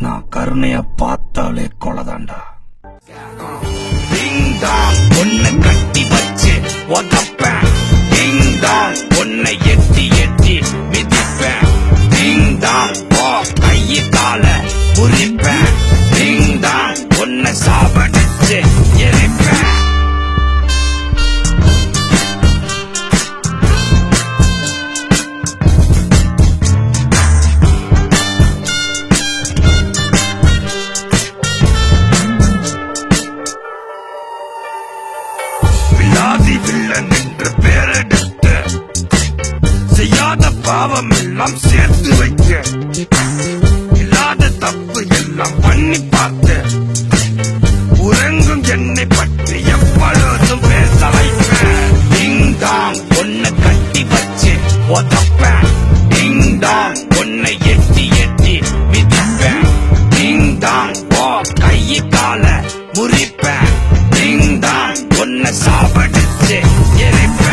நான் கருணைய பார்த்தாலே கொலதாண்டா. டிங் கட்டி வச்சு உதப்பேன். டிங் எட்டி எட்டி மிதிப்பேன். டிங் தான் ஓ கையை கால டிங் டாங் உன்னை சாவடிச்சு எரிப்பேன். வில்லாதி வில்லன் என்று பெயரெடுத்து செய்யாத பாவம் எல்லாம் சேர்த்து வைக்க இல்லாத தப்பு எல்லாம் பண்ணி பார்த்து உறங்கும் என்னை பற்றி எப்பொழுதும் பேச வைக்க. டிங் டாங் உன்னை கட்டி வச்சு உதப்பேன். டிங் டாங் உன்னை எட்டி எட்டி மிதிப்பேன். டிங் டாங் ஓ கையை கால முறிப்பேன். டிங் டாங் உன்னை சாவடிச்சு எரிப்பேன்